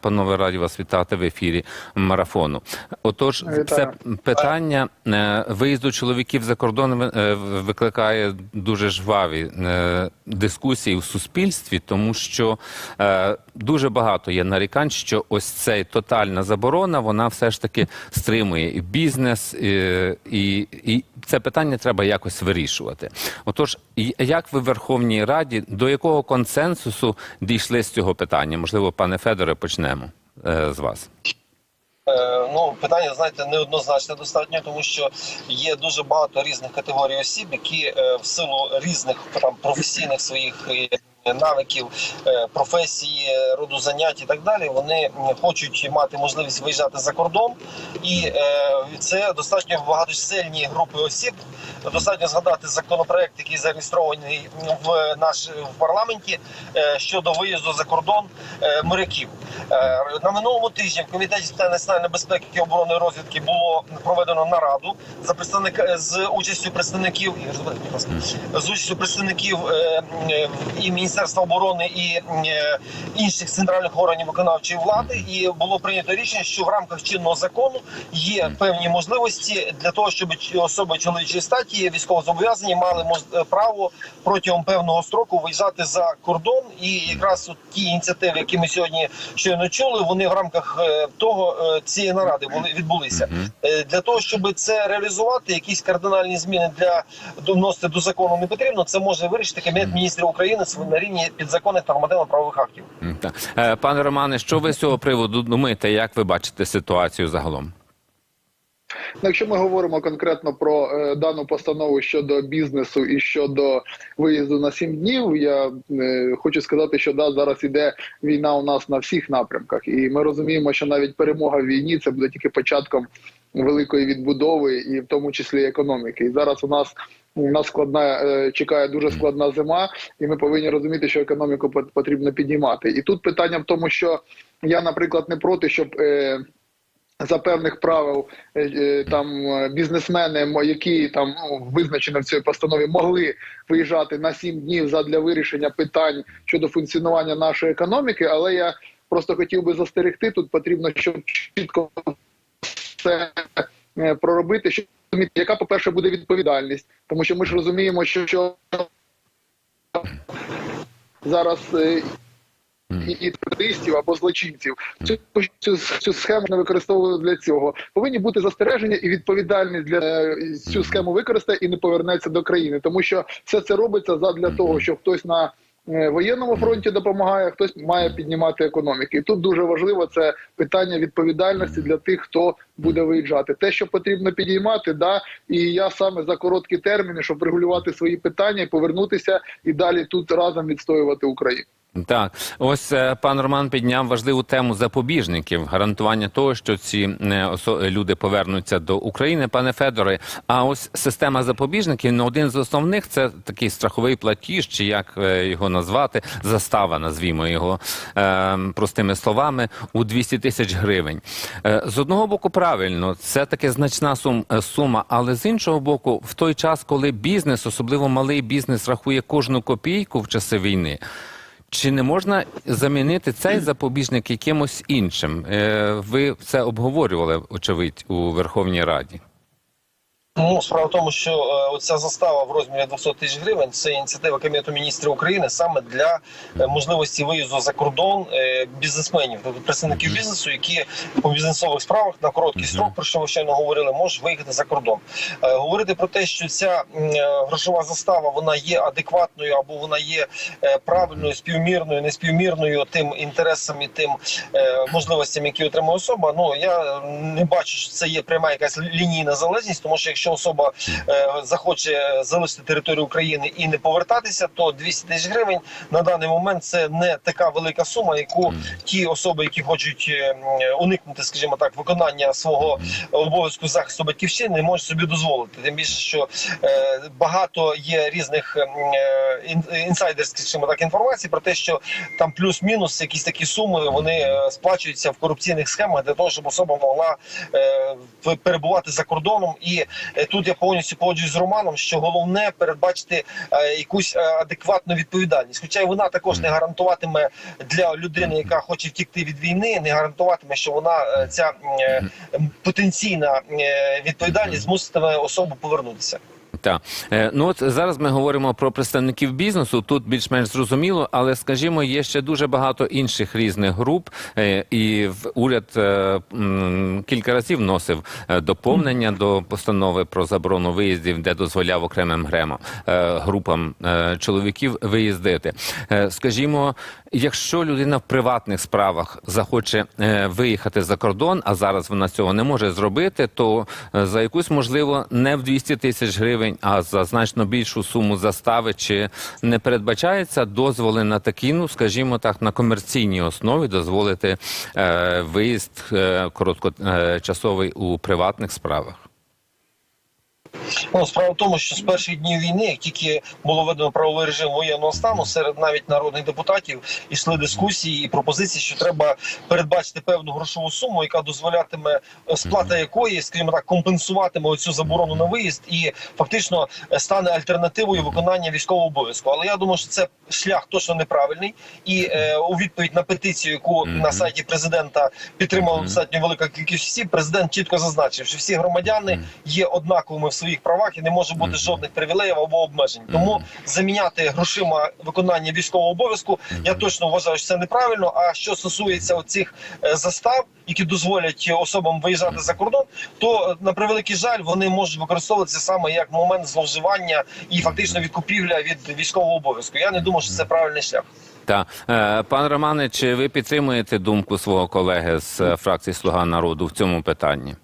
Панове, раді вас вітати в ефірі марафону. Отож, це питання е, виїзду чоловіків за кордон е, викликає дуже жваві е, дискусії в суспільстві, тому що дуже багато є нарікань, що ось цей тотальна заборона, вона все ж таки стримує і бізнес, і, і, і це питання треба якось вирішувати. Отож, як ви в Верховній Раді до якого консенсусу дійшли з цього питання? Можливо, пане Федоре, почнемо е, з вас. Е, Ну, питання, знаєте, неоднозначне достатньо, тому що є дуже багато різних категорій осіб, які е, в силу різних там професійних своїх е, навиків, е, професії, роду занять і так далі, вони хочуть мати можливість виїжджати за кордон, і е, це достатньо багаточисельні групи осіб. Достатньо згадати законопроект, який зареєстрований в наш в парламенті е, щодо виїзду за кордон е, моряків. Е, На минулому тижні в комітеті з питань національної безпеки, оборони і розвідки було проведено нараду за представника з участю представників з участю представників е, е, і Міністерства оборони і е, інших центральних органів виконавчої влади. І було прийнято рішення, що в рамках чинного закону є певні можливості для того, щоб особи чоловічої статі військовозобов'язані мали е, право протягом певного строку виїжджати за кордон. І якраз от ті ініціативи, які ми сьогодні щойно чули, вони в рамках е, того цієї наради були відбулися. Для того щоб це реалізувати, якісь кардинальні зміни для доносити до закону не потрібно. Це може вирішити кабінет міністрів України на рівні підзаконних та нормативно-правових актів. Так. Е, Пане Романе, що ви з цього приводу думаєте? Як ви бачите ситуацію загалом? Ну, Якщо ми говоримо конкретно про е, дану постанову щодо бізнесу і щодо виїзду на сім днів, я е, хочу сказати, що да, зараз іде війна у нас на всіх напрямках, і ми розуміємо, що навіть перемога в війні це буде тільки початком великої відбудови, і в тому числі економіки. І зараз у нас нас складна е, чекає дуже складна зима, і ми повинні розуміти, що економіку потрібно піднімати. І тут питання в тому, що я, наприклад, не проти, щоб. Е, за певних правил е, там бізнесмени, які там ну, визначені в цій постанові, могли виїжджати на сім днів задля вирішення питань щодо функціонування нашої економіки. Але я просто хотів би застерегти тут. Потрібно, щоб чітко все проробити. Що яка, по перше, буде відповідальність, тому що ми ж розуміємо, що, що зараз. е, і, і терористів або злочинців. Цю, цю, цю схему не використовували для цього. Повинні бути застереження і відповідальність для е, цю схему використає і не повернеться до країни, тому що все це робиться задля того, що хтось на воєнному фронті допомагає, хтось має піднімати економіки. І тут дуже важливо це питання відповідальності для тих, хто буде виїжджати. Те, що потрібно підіймати, да, і я саме за короткі терміни, щоб регулювати свої питання і повернутися і далі тут разом відстоювати Україну. Так, ось е, пан Роман підняв важливу тему запобіжників, гарантування того, що ці е, осо- люди повернуться до України, пане Федоре. А ось система запобіжників, ну один з основних це такий страховий платіж, чи як е, його назвати, застава, назвімо його е, простими словами, у 200 тисяч гривень. Е, з одного боку, правильно, це таке значна сум, е, сума, але з іншого боку, в той час, коли бізнес, особливо малий бізнес, рахує кожну копійку в часи війни. Чи не можна замінити цей запобіжник якимось іншим? Е, Ви це обговорювали, очевидь, у Верховній Раді. Ну, справа в тому, що е, оця застава в розмірі 200 тисяч гривень це ініціатива Кабінету міністрів України саме для е, можливості виїзду за кордон е, бізнесменів, тобто представників бізнесу, які по бізнесових справах на короткий строк, про що ви щойно говорили, можуть виїхати за кордон. Говорити про те, що ця грошова застава вона є адекватною або вона є правильною, співмірною, неспівмірною тим інтересам і тим можливостям, які отримує особа. Ну я не бачу, що це є пряма якась лінійна залежність, тому що якщо особа е, захоче залишити територію України і не повертатися, то 200 тисяч гривень на даний момент це не така велика сума, яку ті особи, які хочуть е, уникнути, скажімо так, виконання свого обов'язку захисту батьківщини, не можуть собі дозволити. Тим більше, що е, багато є різних е, інсайдерських, скажімо так, інформацій про те, що там плюс-мінус якісь такі суми вони сплачуються в корупційних схемах для того, щоб особа могла е, перебувати за кордоном і тут я повністю погоджуюсь з Романом, що головне передбачити е, якусь е, адекватну відповідальність. Хоча й вона також не гарантуватиме для людини, яка хоче втікти від війни, не гарантуватиме, що вона е, ця е, потенційна е, відповідальність змуситиме особу повернутися. Так. Е, Ну от зараз ми говоримо про представників бізнесу. Тут більш-менш зрозуміло, але скажімо, є ще дуже багато інших різних груп, е, і уряд е, кілька разів вносив е, доповнення до постанови про заборону виїздів, де дозволяв окремим грема е, групам чоловіків виїздити. Скажімо, якщо людина в приватних справах захоче виїхати за кордон, а зараз вона цього не може зробити, то за якусь можливо не в 200 тисяч гривень, а за значно більшу суму застави чи не передбачається дозволи на такі, ну скажімо так, на комерційній основі дозволити е, виїзд е, короткочасовий у приватних справах. Ну, справа в тому, що з перших днів війни, як тільки було введено правовий режим воєнного стану, серед навіть народних депутатів йшли дискусії і пропозиції, що треба передбачити певну грошову суму, яка дозволятиме е, сплата якої, скажімо так, компенсуватиме цю заборону на виїзд і фактично стане альтернативою виконання військового обов'язку. Але я думаю, що це шлях точно неправильний. І е, у відповідь на петицію, яку Мгм. на сайті президента підтримала достатньо велика кількість осіб, президент чітко зазначив, що всі громадяни Мгм. є однаковими в своїх правах і не може бути Мгм. жодних привілеїв або обмежень. Тому заміняти грошима виконання військового обов'язку я точно вважаю, що це неправильно. А що стосується оцих е, застав, які дозволять особам виїжджати за кордон, то е, на превеликий жаль вони можуть використовуватися саме як момент зловживання і фактично відкупівля від військового обов'язку. Я не думаю, що це правильний шлях. Та е, пан Романе, чи ви підтримуєте думку свого колеги з е, фракції Слуга народу в цьому питанні?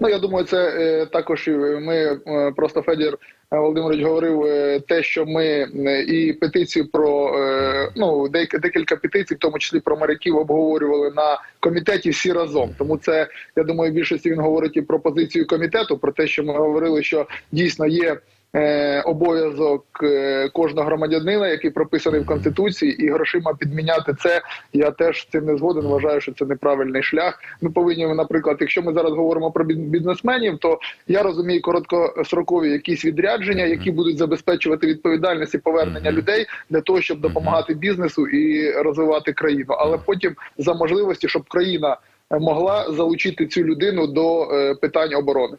Ну я думаю, це е, також ми е, просто Федір Володимирович говорив е, те, що ми е, і петицію про е, ну декілька петицій, в тому числі про моряків, обговорювали на комітеті всі разом. Тому це я думаю, в більшості він говорить і про позицію комітету, про те, що ми говорили, що дійсно є. Е, Обов'язок е, кожного громадянина, який прописаний в конституції, і грошима підміняти це. Я теж цим не згоден. Вважаю, що це неправильний шлях. Ми повинні, наприклад, якщо ми зараз говоримо про бі- бізнесменів, то я розумію короткострокові якісь відрядження, які будуть забезпечувати відповідальність і повернення людей для того, щоб допомагати бізнесу і розвивати країну. Але потім за можливості, щоб країна е, могла залучити цю людину до питань оборони.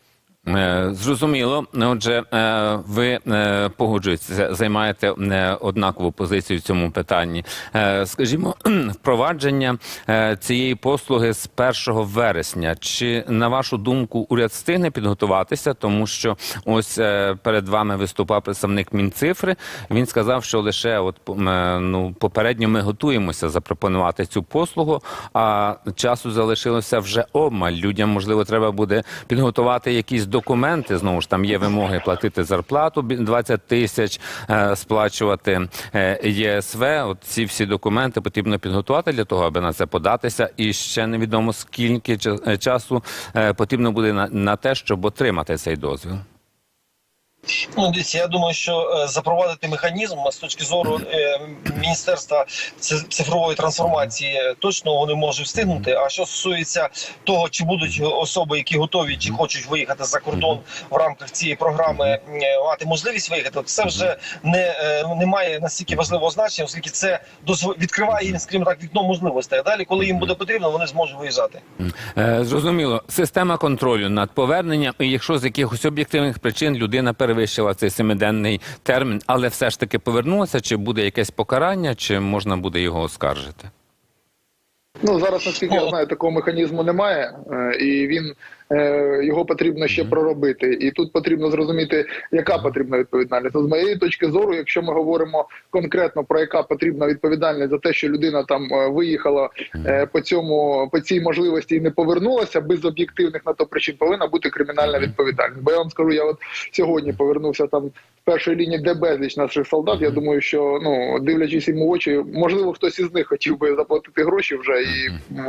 Е, Зрозуміло. Отже, е, ви е, погоджуєтеся, займаєте однакову позицію в цьому питанні. Скажімо, впровадження цієї послуги з 1 вересня. Чи на вашу думку уряд встигне підготуватися? Тому що ось перед вами виступав представник Мінцифри. Він сказав, що лише от ну попередньо ми готуємося запропонувати цю послугу, а часу залишилося вже обмаль. Людям можливо треба буде підготувати якісь документи. Знову ж там є вимоги платити зарплату бі- 20 тисяч, е, сплачувати е, ЄСВ. От ці всі документи потрібно підготувати для того, аби на це податися. І ще невідомо скільки е, часу потрібно буде на те, щоб отримати цей дозвіл. Ну, дивіться, я думаю, що е, запровадити механізм з точки зору е, міністерства цифрової трансформації точно вони можуть встигнути. А що стосується того, чи будуть особи, які готові чи хочуть виїхати за кордон в рамках цієї програми, е, мати можливість виїхати, це вже не, не має настільки важливого значення, оскільки це відкриває їм, скажімо так, вікно можливостей. Далі, коли їм буде потрібно, вони зможуть виїжджати. Зрозуміло, система контролю над поверненням, і якщо з якихось об'єктивних причин людина перевищила цей семиденний термін, але все ж таки повернулася, чи буде якесь покарання, чи можна буде його оскаржити? Ну зараз, наскільки я знаю, такого механізму немає, е, і він його потрібно ще проробити. І тут потрібно зрозуміти, яка потрібна відповідальність. З моєї точки зору, якщо ми говоримо конкретно про яка потрібна відповідальність за те, що людина там е, виїхала е, по цьому по цій можливості і не повернулася без об'єктивних на то причин, повинна бути кримінальна відповідальність. Бо я вам скажу, я от сьогодні повернувся там з першої лінії, де безліч наших солдат. Я думаю, що ну дивлячись йому в очі, можливо, хтось із них хотів би заплатити гроші вже і ну,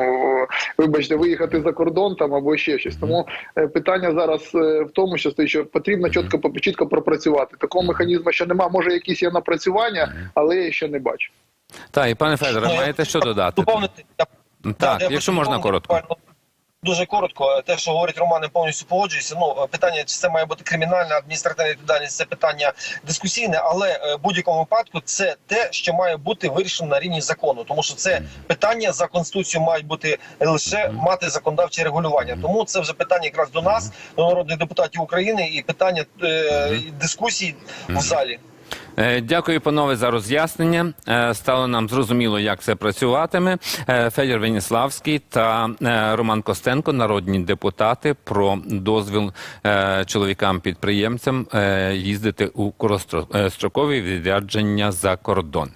вибачте, виїхати за кордон там або ще щось. Тому е, питання зараз е, в тому, що стоїть, що потрібно чітко чітко пропрацювати. Такого механізму ще нема. Може, якісь є напрацювання, але я ще не бачу. Так, і пане Федоре, маєте що додати? Доповнити Так, якщо можна коротко. Дуже коротко, те, що говорить Роман, я повністю погоджуюся. Ну е, питання, чи це має бути кримінальна адміністративна відповідальність, це питання дискусійне, але е, в будь-якому випадку це те, що має бути вирішено на рівні закону, тому що це питання за конституцією мають бути лише мати законодавче регулювання. Тому це вже питання якраз до нас, до народних депутатів України, і питання е, дискусій в залі. Е, Дякую, панове, за роз'яснення. Е, Стало нам зрозуміло, як це працюватиме. Е, Федір Веніславський та Роман Костенко, народні депутати, про дозвіл чоловікам-підприємцям їздити у короткострокові відрядження за кордон.